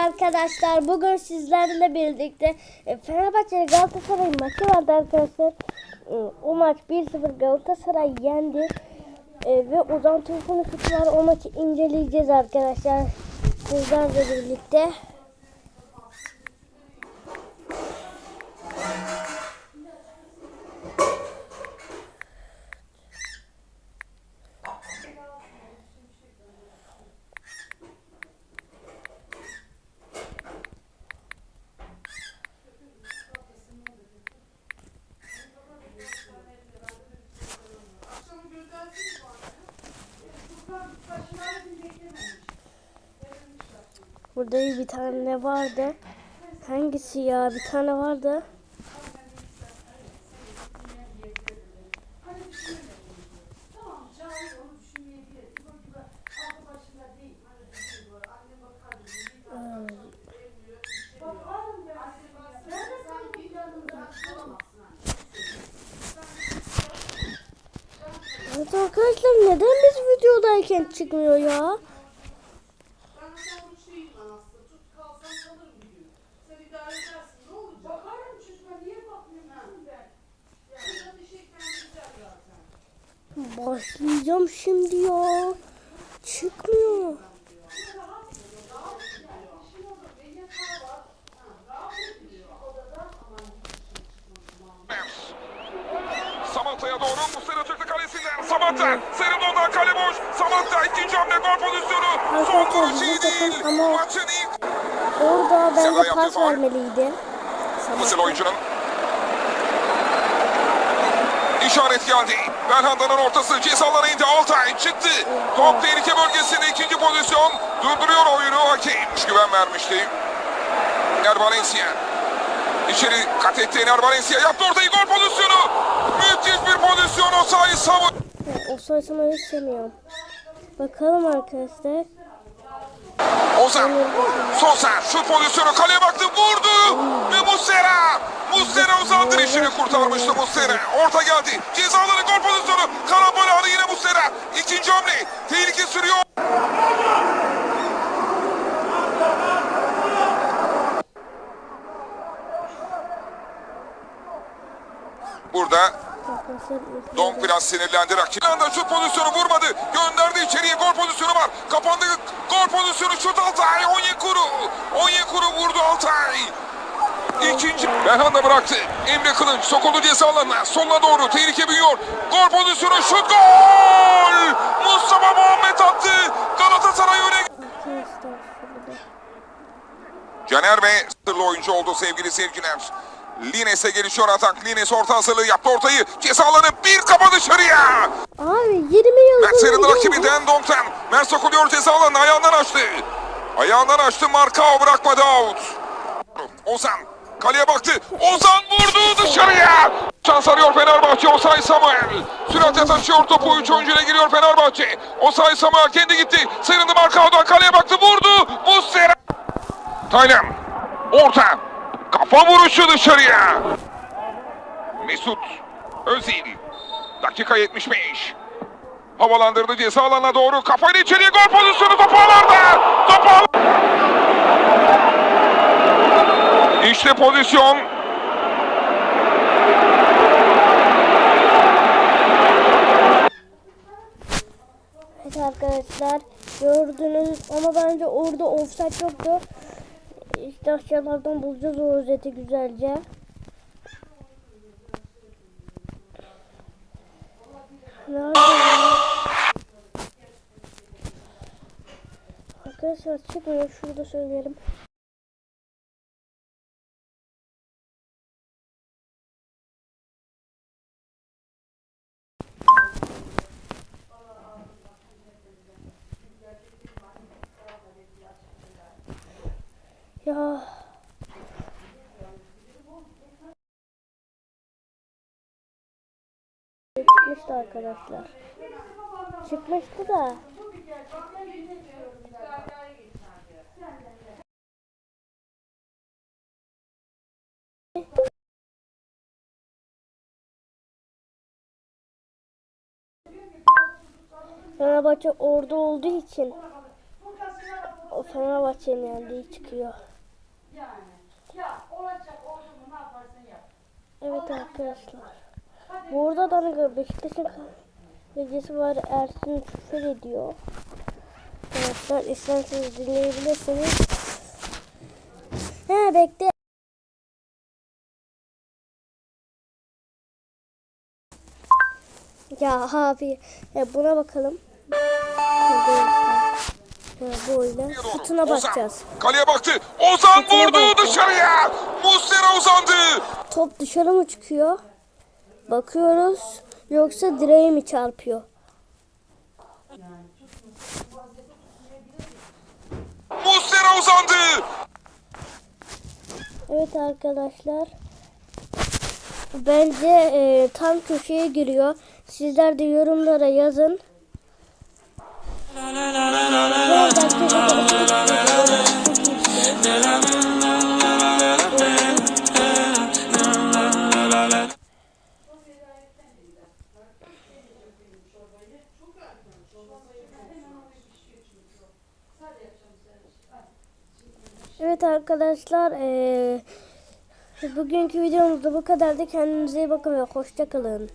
arkadaşlar. Bugün sizlerle birlikte e, Fenerbahçe Galatasaray maçı vardı arkadaşlar. E, O maç 1-0 Galatasaray yendi. E, Ve Ozan suçu var. O maçı inceleyeceğiz arkadaşlar. Sizlerle birlikte. Burada bir tane vardı. Hangisi ya? Bir tane vardı. Evet arkadaşlar neden videodayken çıkmıyor ya? Başlayacağım şimdi ya. Çıkmıyor. Samatta'ya doğru Muslera çıktı kalesinden. Samatta. Samatta ikinci hamle gol pozisyonu. Son bizim iyi değil. ama- Maçın ilk. Orada bence pas vermeliydi. Mısır oyuncunun. İşaret geldi. Belhanda'nın ortası cezalara indi. Altay çıktı. Top tehlike bölgesinde ikinci pozisyon. Durduruyor oyunu hakem. Güven vermişti. Ener Valencia. İçeri kat etti Ener Valencia. Yaptı ortayı gol pozisyonu. Müthiş bir pozisyon. O sayı savun. O sayısını hiç sevmiyorum. Bakalım arkadaşlar. Ozan. Sosa şu pozisyonu kaleye baktı vurdu. Ve Muslera. Muslera Ozan dirişini kurtarmıştı Muslera. Orta geldi. Cezaları gol pozisyonu. Karambol aldı yine Muslera. İkinci hamle. Tehlike sürüyor. Burada Don biraz sinirlendi rakip. Anda şut pozisyonu vurmadı. Gönderdi içeriye gol pozisyonu var. Kapandı gol pozisyonu şut Altay. Onyekuru. Onyekuru vurdu Altay. İkinci Belhanda bıraktı. Emre Kılınç sokuldu ceza alanına. Soluna doğru tehlike büyüyor. Gol pozisyonu şut gol. Mustafa Muhammed attı. Galatasaray öne. Caner Bey sırlı oyuncu oldu sevgili seyirciler. Lines'e gelişiyor atak. Lines orta hazırlığı yaptı ortayı. Ceza alanı bir kafa dışarıya. Abi 20 yıl Mert'in sonra rakibinden Dongten. Mert sokuluyor ceza alanına ayağından açtı. Ayağından açtı Markao bırakmadı out. Ozan kaleye baktı. Ozan vurdu dışarıya. Şans arıyor Fenerbahçe. Osay Samuel. Süratle taşıyor topu. Üç oyuncuyla giriyor Fenerbahçe. Osay Samuel kendi gitti. Sıyrıldı Markao'dan kaleye baktı. Vurdu. Muslera. Taylan. Orta. Kafa vuruşu dışarıya. Mesut Özil. Dakika 75. Havalandırdı ceza alanına doğru. Kafayla içeriye gol pozisyonu topu ağlarda. Topu İşte pozisyon. Evet arkadaşlar gördünüz ama bence orada offside yoktu. İşte aşağılardan bulacağız o özeti güzelce. Arkadaşlar çıkmıyor şurada söyleyelim. Ya çıkmıştı arkadaşlar. Çıkmıştı da. Fenerbahçe orada olduğu için o Fenerbahçe'nin yendiği çıkıyor. Yani. Ya olacak oldu mu ne yaparsan yap. Evet arkadaşlar. Burada da Beşiktaş'ın gecesi var. Ersin küfür ediyor. Arkadaşlar isterseniz dinleyebilirsiniz. He bekle. Ya abi e, buna bakalım. Oyuna şutuna bakacağız. Kaleye baktı. Ozan Şutuna vurdu baktı. dışarıya. Muslera uzandı. Top dışarı mı çıkıyor? Bakıyoruz. Yoksa direğe mi çarpıyor? Muslera uzandı. Evet arkadaşlar. Bence e, tam köşeye giriyor. Sizler de yorumlara yazın. Evet arkadaşlar. E, bugünkü videomuz da bu kadardı. Kendinize iyi bakın ve hoşça kalın.